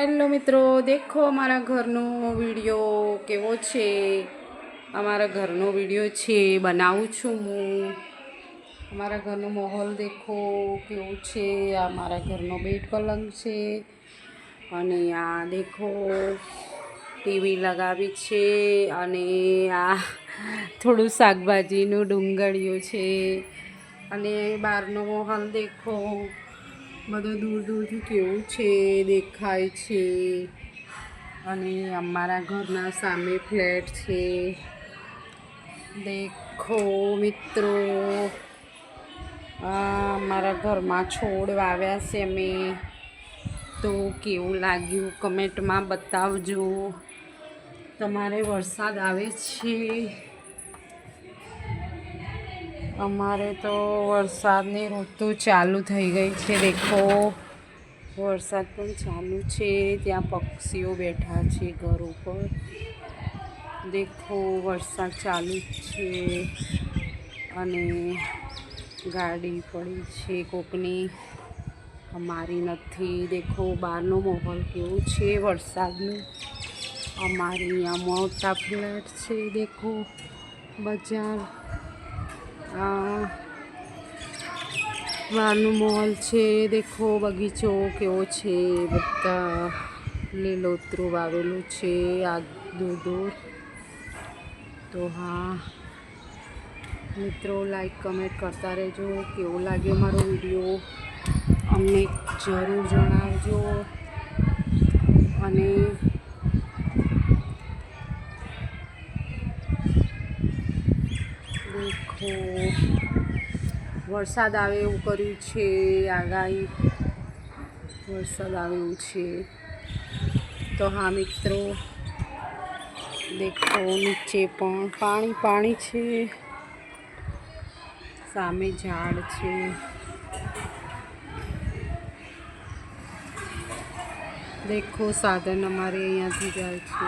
Hello મિત્રો, દેખો અમારા ઘરનો વીડિયો કેવો છે? અમારા ઘરનો વીડિયો છે, બનાવું છું હું. અમારા ઘરનો માહોલ દેખો કેવો છે? આ મારા ઘરનો બેડ પલંગ છે. અને આ દેખો, ટીવી લગાવી છે. અને આ થોડું શાકભાજીનું ડુંગળીઓ છે. અને બહારનો માહોલ દેખો. બધું દૂર દૂરથી કેવું છે, દેખાય છે. અને અમારા ઘરના સામે ફ્લેટ છે. દેખો મિત્રો અમારા ઘરમાં છોડ વાવ્યા છે અમે. તો કેવું લાગ્યું કમેન્ટમાં બતાવજો. તમારે વરસાદ આવે છે? અમારે તો વરસાદની ઋતુ ચાલુ થઈ ગઈ છે, દેખો. વરસાદ પણ ચાલુ છે, ત્યાં પક્ષીઓ બેઠા છે ઘર ઉપર. દેખો, વરસાદ ચાલુ છે અને ગાડી પડી છે કોકની. અમારી નથી, દેખો, બહારનો માહોલ કેવો છે વરસાદનું. અમારી અહીંયા મોટા ફ્લેટ છે, દેખો. બજાર બહારનું મોલ છે, દેખો બગીચો કેવો છે, બધા લીલોતરું વાવેલું છે, આ દૂર દૂર. તો હા, મિત્રો લાઈક કમેન્ટ કરતા રહેજો, કેવો લાગ્યો મારો વીડિયો? અમને જરૂર જણાવજો. અને દેખો વરસાદ આવે એવું કર્યું છે, આગાહી વરસાદ આવે એવું છે. તો હા, મિત્રો, દેખો નીચે પણ પાણી પાણી છે. સામે ઝાડ છે. દેખો, સાધન અમારે અહીંયાથી જાય છે.